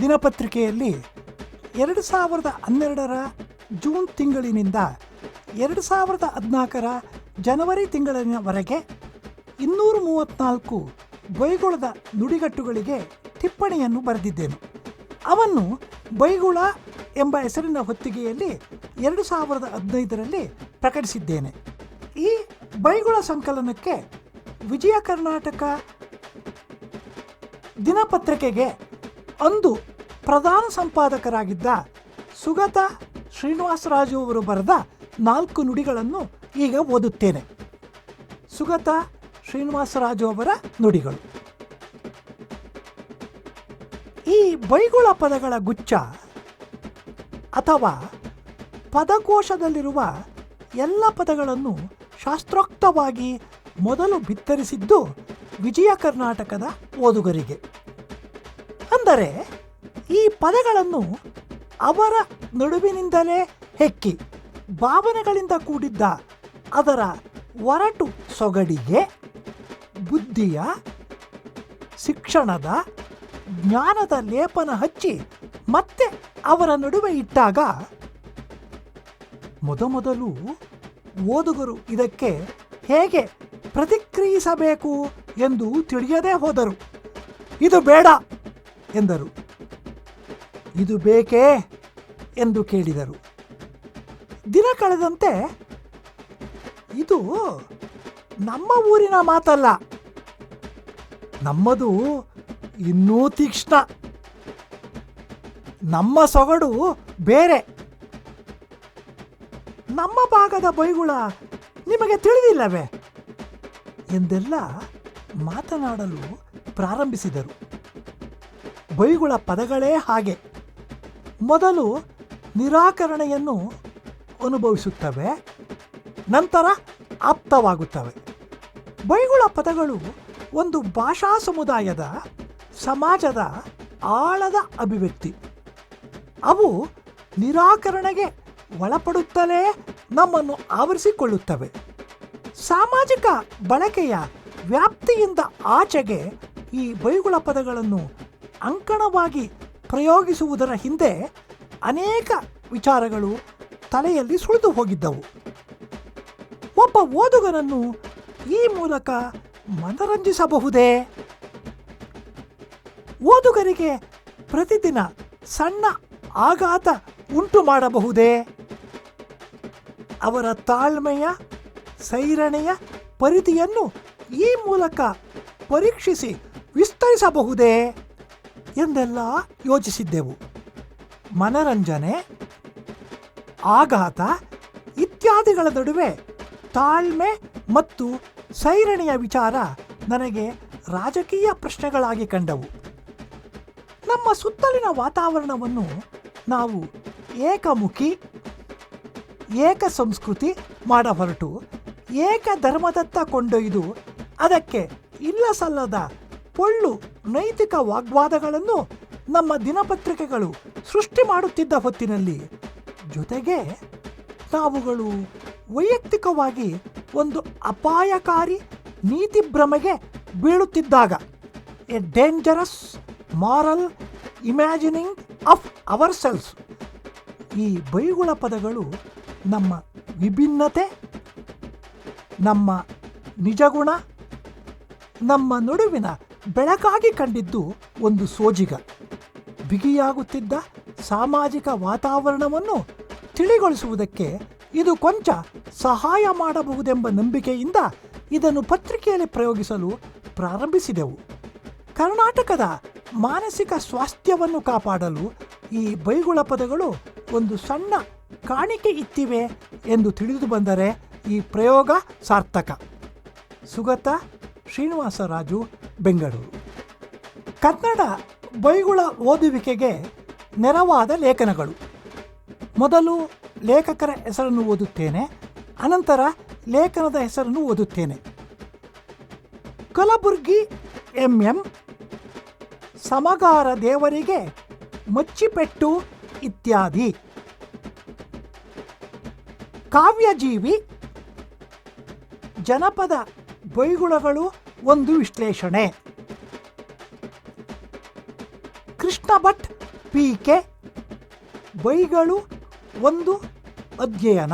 ದಿನಪತ್ರಿಕೆಯಲ್ಲಿ ಎರಡು ಸಾವಿರದ ಹನ್ನೆರಡರ ಜೂನ್ ತಿಂಗಳಿನಿಂದ ಎರಡು ಸಾವಿರದ ಹದಿನಾಲ್ಕರ ಜನವರಿ ತಿಂಗಳಿನವರೆಗೆ ಇನ್ನೂರು ಮೂವತ್ತ್ನಾಲ್ಕು ಬೈಗುಳದ ನುಡಿಗಟ್ಟುಗಳಿಗೆ ಟಿಪ್ಪಣಿಯನ್ನು ಬರೆದಿದ್ದೇನೆ. ಅವನ್ನು ಬೈಗುಳ ಎಂಬ ಹೆಸರಿನ ಹೊತ್ತಿಗೆಯಲ್ಲಿ ಎರಡು ಸಾವಿರದ ಹದಿನೈದರಲ್ಲಿ ಪ್ರಕಟಿಸಿದ್ದೇನೆ. ಈ ಬೈಗುಳ ಸಂಕಲನಕ್ಕೆ ವಿಜಯ ಕರ್ನಾಟಕ ದಿನಪತ್ರಿಕೆಗೆ ಅಂದು ಪ್ರಧಾನ ಸಂಪಾದಕರಾಗಿದ್ದ ಸುಗತ ಶ್ರೀನಿವಾಸರಾಜು ಅವರು ಬರೆದ ನಾಲ್ಕು ನುಡಿಗಳನ್ನು ಈಗ ಓದುತ್ತೇನೆ. ಸುಗತ ಶ್ರೀನಿವಾಸರಾಜು ಅವರ ನುಡಿಗಳು. ಈ ಬೈಗುಳ ಪದಗಳ ಗುಚ್ಛ ಅಥವಾ ಪದಕೋಶದಲ್ಲಿರುವ ಎಲ್ಲ ಪದಗಳನ್ನು ಶಾಸ್ತ್ರೋಕ್ತವಾಗಿ ಮೊದಲು ಬಿತ್ತರಿಸಿದ್ದು ವಿಜಯ ಕರ್ನಾಟಕದ ಓದುಗರಿಗೆ. ಅಂದರೆ ಈ ಪದಗಳನ್ನು ಅವರ ನಡುವಿನಿಂದಲೇ ಹೆಕ್ಕಿ ಭಾವನೆಗಳಿಂದ ಕೂಡಿದ್ದ ಅದರ ಒರಟು ಸೊಗಡಿಗೆ ಬುದ್ಧಿಯ, ಶಿಕ್ಷಣದ, ಜ್ಞಾನದ ಲೇಪನ ಹಚ್ಚಿ ಮತ್ತೆ ಅವರ ನಡುವೆ ಇಟ್ಟಾಗ ಮೊದಮೊದಲು ಓದುಗರು ಇದಕ್ಕೆ ಹೇಗೆ ಪ್ರತಿಕ್ರಿಯಿಸಬೇಕು ಎಂದು ತಿಳಿಯದೇ ಹೋದರು. ಇದು ಬೇಡ ಎಂದರು. ಇದು ಬೇಕೇ ಎಂದು ಕೇಳಿದರು. ದಿನ ಕಳೆದಂತೆ ಇದು ನಮ್ಮ ಊರಿನ ಮಾತಲ್ಲ. ನಮ್ಮದು ಇನ್ನೂ ತೀಕ್ಷ್ಣ. ನಮ್ಮ ಸೊಗಡು ಬೇರೆ. ನಮ್ಮ ಭಾಗದ ಬೈಗುಳ ನಿಮಗೆ ತಿಳಿದಿಲ್ಲವೇ? ಎಂದೆಲ್ಲ ಮಾತನಾಡಲು ಪ್ರಾರಂಭಿಸಿದರು. ಬೈಗುಳ ಪದಗಳೇ ಹಾಗೆ. ಮೊದಲು ನಿರಾಕರಣೆಯನ್ನು ಅನುಭವಿಸುತ್ತವೆ, ನಂತರ ಆಪ್ತವಾಗುತ್ತವೆ. ಬೈಗುಳ ಪದಗಳು ಒಂದು ಭಾಷಾ ಸಮುದಾಯದ, ಸಮಾಜದ ಆಳದ ಅಭಿವ್ಯಕ್ತಿ. ಅವು ನಿರಾಕರಣೆಗೆ ಒಳಪಡುತ್ತಲೇ ನಮ್ಮನ್ನು ಆವರಿಸಿಕೊಳ್ಳುತ್ತವೆ. ಸಾಮಾಜಿಕ ಬಳಕೆಯ ವ್ಯಾಪ್ತಿಯಿಂದ ಆಚೆಗೆ ಈ ಬೈಗುಳ ಪದಗಳನ್ನು ಅಂಕಣವಾಗಿ ಪ್ರಯೋಗಿಸುವುದರ ಹಿಂದೆ ಅನೇಕ ವಿಚಾರಗಳು ತಲೆಯಲ್ಲಿ ಸುಳಿದು ಹೋಗಿದ್ದವು. ಒಬ್ಬ ಓದುಗನನ್ನು ಈ ಮೂಲಕ ಮನರಂಜಿಸಬಹುದೇ? ಓದುಗರಿಗೆ ಪ್ರತಿದಿನ ಸಣ್ಣ ಆಘಾತ ಉಂಟು ಮಾಡಬಹುದೇ? ಅವರ ತಾಳ್ಮೆಯ, ಸೈರಣೆಯ ಪರಿಧಿಯನ್ನು ಈ ಮೂಲಕ ಪರೀಕ್ಷಿಸಿ ವಿಸ್ತರಿಸಬಹುದೇ? ಎಂದೆಲ್ಲ ಯೋಚಿಸಿದ್ದೆವು. ಮನರಂಜನೆ, ಆಘಾತ ಇತ್ಯಾದಿಗಳ ನಡುವೆ ತಾಳ್ಮೆ ಮತ್ತು ಸೈರಣೆಯ ವಿಚಾರ ನನಗೆ ರಾಜಕೀಯ ಪ್ರಶ್ನೆಗಳಾಗಿ ಕಂಡವು. ನಮ್ಮ ಸುತ್ತಲಿನ ವಾತಾವರಣವನ್ನು ನಾವು ಏಕಮುಖಿ ಏಕ ಸಂಸ್ಕೃತಿ ಮಾಡ ಹೊರಟು ಏಕ ಧರ್ಮದತ್ತ ಕೊಂಡೊಯ್ದು, ಅದಕ್ಕೆ ಇಲ್ಲ ಸಲ್ಲದ ಪೊಳ್ಳು ನೈತಿಕ ವಾಗ್ವಾದಗಳನ್ನು ನಮ್ಮ ದಿನಪತ್ರಿಕೆಗಳು ಸೃಷ್ಟಿ ಮಾಡುತ್ತಿದ್ದ ಹೊತ್ತಿನಲ್ಲಿ ಜೊತೆಗೆ ನಾವುಗಳು ವೈಯಕ್ತಿಕವಾಗಿ ಒಂದು ಅಪಾಯಕಾರಿ ನೀತಿ ಭ್ರಮೆಗೆ ಬೀಳುತ್ತಿದ್ದಾಗ a dangerous moral imagining of our selves ಈ ಬೈಗುಳ ಪದಗಳು ನಮ್ಮ ವಿಭಿನ್ನತೆ, ನಮ್ಮ ನಿಜಗುಣ, ನಮ್ಮ ನಡುವಿನ ಬೆಳಕಾಗಿ ಕಂಡಿದ್ದು ಒಂದು ಸೋಜಿಗ. ಬಿಗಿಯಾಗುತ್ತಿದ್ದ ಸಾಮಾಜಿಕ ವಾತಾವರಣವನ್ನು ತಿಳಿಗೊಳಿಸುವುದಕ್ಕೆ ಇದು ಕೊಂಚ ಸಹಾಯ ಮಾಡಬಹುದೆಂಬ ನಂಬಿಕೆಯಿಂದ ಇದನ್ನು ಪತ್ರಿಕೆಯಲ್ಲಿ ಪ್ರಯೋಗಿಸಲು ಪ್ರಾರಂಭಿಸಿದೆವು. ಕರ್ನಾಟಕದ ಮಾನಸಿಕ ಸ್ವಾಸ್ಥ್ಯವನ್ನು ಕಾಪಾಡಲು ಈ ಬೈಗುಳ ಪದಗಳು ಒಂದು ಸಣ್ಣ ಕಾಣಿಕೆ ಇತ್ತಿವೆ ಎಂದು ತಿಳಿದು ಬಂದರೆ ಈ ಪ್ರಯೋಗ ಸಾರ್ಥಕ. ಸುಗತ ಶ್ರೀನಿವಾಸರಾಜು ಬೆಂಗಳೂರು. ಕನ್ನಡ ಬೈಗುಳ ಓದುವಿಕೆಗೆ ನೆರವಾದ ಲೇಖನಗಳು. ಮೊದಲು ಲೇಖಕರ ಹೆಸರನ್ನು ಓದುತ್ತೇನೆ. ಅನಂತರ ಲೇಖನದ ಹೆಸರನ್ನು ಓದುತ್ತೇನೆ. ಕಲಬುರ್ಗಿ ಎಂ ಎಂ ಸಮಗಾರ ದೇವರಿಗೆ ಮಚ್ಚಿಪೆಟ್ಟು ಇತ್ಯಾದಿ. ಕಾವ್ಯಜೀವಿ ಜನಪದ ಬೈಗುಳಗಳು ಒಂದು ವಿಶ್ಲೇಷಣೆ. ಕೃಷ್ಣ ಭಟ್ ಪಿ ಕೆ ಬೈಗಳು ಒಂದು ಅಧ್ಯಯನ.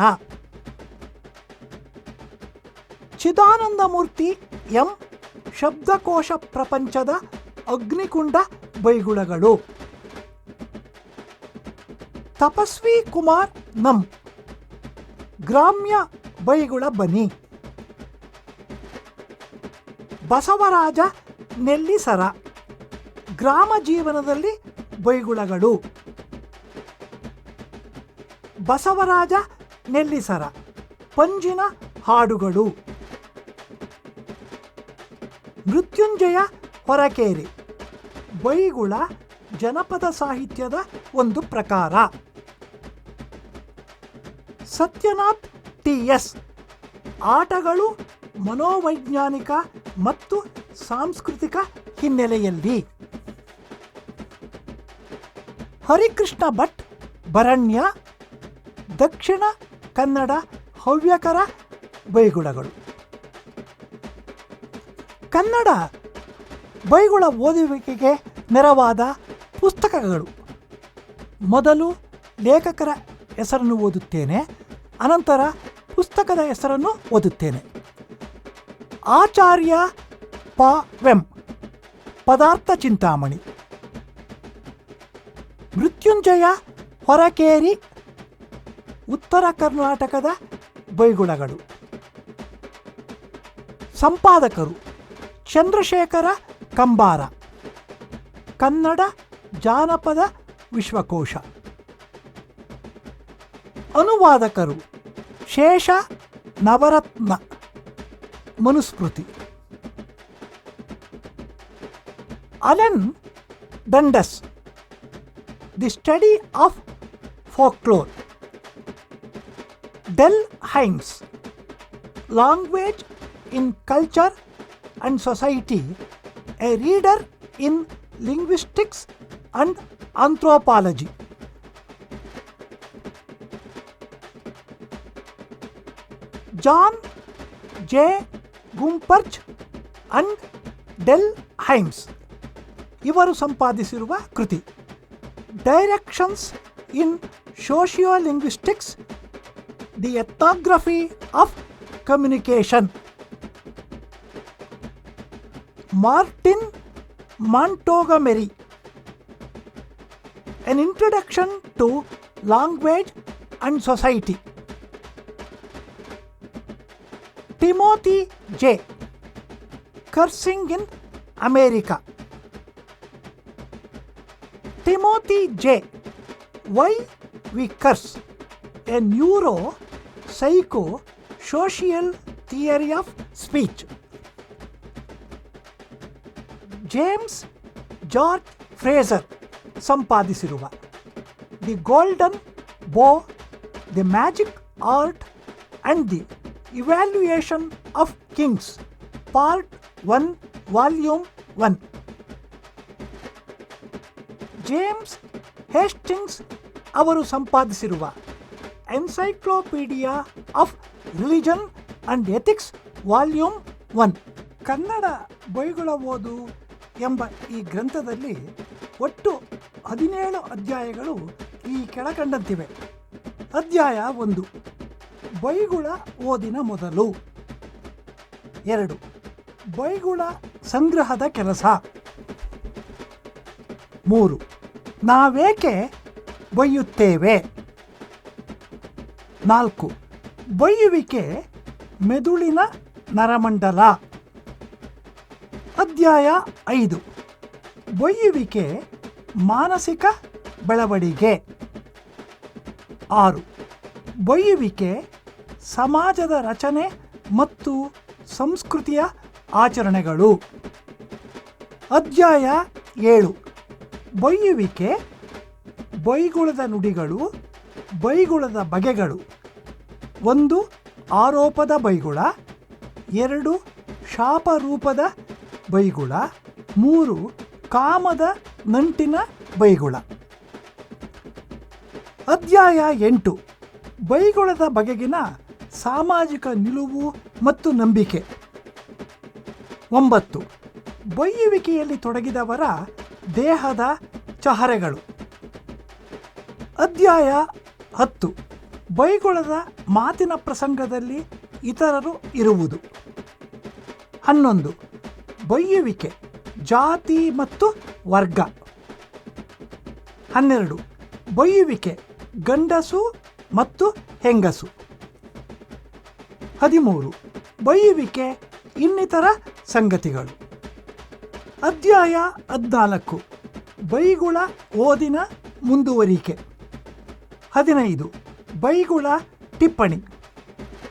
ಚಿದಾನಂದಮೂರ್ತಿ ಎಂ. ಶಬ್ದಕೋಶ ಪ್ರಪಂಚದ ಅಗ್ನಿಕುಂಡ ಬೈಗುಳಗಳು. ತಪಸ್ವಿ ಕುಮಾರ್ ನಂ ಗ್ರಾಮ್ಯ ಬೈಗುಳ ಬನಿ ಬಸವರಾಜ ನೆಲ್ಲಿಸರ. ಗ್ರಾಮ ಜೀವನದಲ್ಲಿ ಬೈಗುಳಗಳು. ಬಸವರಾಜ ನೆಲ್ಲಿಸರ, ಪಂಜಿನ ಹಾಡುಗಳು. ಮೃತ್ಯುಂಜಯ ಹೊರಕೇರಿ, ಬೈಗುಳ ಜನಪದ ಸಾಹಿತ್ಯದ ಒಂದು ಪ್ರಕಾರ. ಸತ್ಯನಾಥ್ ಟಿ ಎಸ್ ಆಟಗಳು ಮನೋವೈಜ್ಞಾನಿಕ ಮತ್ತು ಸಾಂಸ್ಕೃತಿಕ ಹಿನ್ನೆಲೆಯಲ್ಲಿ. ಹರಿಕೃಷ್ಣ ಭಟ್ ಬರಣ್ಯ ದಕ್ಷಿಣ ಕನ್ನಡ ಹವ್ಯಕರ ಬೈಗುಳಗಳು ಕನ್ನಡ ಬೈಗುಳ ಓದುವಿಕೆಗೆ ನೆರವಾದ ಪುಸ್ತಕಗಳು. ಮೊದಲು ಲೇಖಕರ ಹೆಸರನ್ನು ಓದುತ್ತೇನೆ, ಅನಂತರ ಪುಸ್ತಕದ ಹೆಸರನ್ನು ಓದುತ್ತೇನೆ. ಆಚಾರ್ಯ ಪ. ವೆಂ ಪದಾರ್ಥ ಚಿಂತಾಮಣಿ. ಮೃತ್ಯುಂಜಯ ಹೊರಕೇರಿ ಉತ್ತರ ಕರ್ನಾಟಕದ ಬೈಗುಳಗಳು ಸಂಪಾದಕರು ಚಂದ್ರಶೇಖರ ಕಂಬಾರ. ಕನ್ನಡ ಜಾನಪದ ವಿಶ್ವಕೋಶ. ಅನುವಾದಕರು Shesha Navaratna Manusmriti. Alan Dundes. The study of folklore. Dell Hymes language in culture and society a reader in linguistics and anthropology John J Gumperz and Dell Hymes ಇವರು ಸಂಪಾದಿಸಿರುವ ಕೃತಿ directions in sociolinguistics the ethnography of communication. Martin Montgomery An Introduction to Language and Society. Timothy J. Cursing in America. Timothy J. Why We Curse, a neuro psycho social theory of speech. James George Frazer ಸಂಪಾದಿಸಿರುವ the golden bough the magic art and the evolution of kings part one volume one James Hastings ಅವರು ಸಂಪಾದಿಸಿರುವ encyclopedia of religion and ethics volume one Kannada ಬೈಗುಳ ಓದು ಎಂಬ ಈ ಗ್ರಂಥದಲ್ಲಿ ಒಟ್ಟು ಹದಿನೇಳು ಅಧ್ಯಾಯಗಳು ಈ ಕೆಳಕಂಡಂತಿವೆ. ಅಧ್ಯಾಯ ಒಂದು, ಬೈಗುಳ ಓದಿನ ಮೊದಲು. ಎರಡು, ಬೈಗುಳ ಸಂಗ್ರಹದ ಕೆಲಸ. ಮೂರು, ನಾವೇಕೆ ಬೈಯುತ್ತೇವೆ ನಾಲ್ಕು. ಬೈಯುವಿಕೆ ಮೆದುಳಿನ ನರಮಂಡಲ. ಅಧ್ಯಾಯ ಐದು. ಬೊಯ್ಯುವಿಕೆ ಮಾನಸಿಕ ಬೆಳವಣಿಗೆ. ಆರು. ಬೊಯ್ಯುವಿಕೆ ಸಮಾಜದ ರಚನೆ ಮತ್ತು ಸಂಸ್ಕೃತಿಯ ಆಚರಣೆಗಳು. ಅಧ್ಯಾಯ ಏಳು. ಬೊಯ್ಯುವಿಕೆ ಬೈಗುಳದ ನುಡಿಗಳು, ಬೈಗುಳದ ಬಗೆಗಳು. ಒಂದು ಆರೋಪದ ಬೈಗುಳ, ಎರಡು ಶಾಪರೂಪದ ಬೈಗುಳ, ಮೂರು ಕಾಮದ ನಂಟಿನ ಬೈಗುಳ. ಅಧ್ಯಾಯ ಎಂಟು. ಬೈಗುಳದ ಬಗೆಗಿನ ಸಾಮಾಜಿಕ ನಿಲುವು ಮತ್ತು ನಂಬಿಕೆ. ಒಂಬತ್ತು. ಬೈಯುವಿಕೆಯಲ್ಲಿ ತೊಡಗಿದವರ ದೇಹದ ಚಹರೆಗಳು. ಅಧ್ಯಾಯ ಹತ್ತು. ಬೈಗುಳದ ಮಾತಿನ ಪ್ರಸಂಗದಲ್ಲಿ ಇತರರು ಇರುವುದು. ಹನ್ನೊಂದು. ಬೈಯುವಿಕೆ ಜಾತಿ ಮತ್ತು ವರ್ಗ. ಹನ್ನೆರಡು. ಬೈಯುವಿಕೆ ಗಂಡಸು ಮತ್ತು ಹೆಂಗಸು. ಹದಿಮೂರು. ಬೈಯುವಿಕೆ ಇನ್ನಿತರ ಸಂಗತಿಗಳು. ಅಧ್ಯಾಯ ಹದಿನಾಲ್ಕು. ಬೈಗುಳ ಓದಿನ ಮುಂದುವರಿಕೆ. ಹದಿನೈದು. ಬೈಗುಳ ಟಿಪ್ಪಣಿ.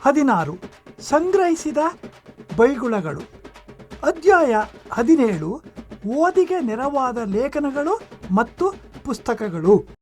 ಹದಿನಾರು. ಸಂಗ್ರಹಿಸಿದ ಬೈಗುಳಗಳು. ಅಧ್ಯಾಯ ಹದಿನೇಳು. ಓದಿಗೆ ನೆರವಾದ ಲೇಖನಗಳು ಮತ್ತು ಪುಸ್ತಕಗಳು.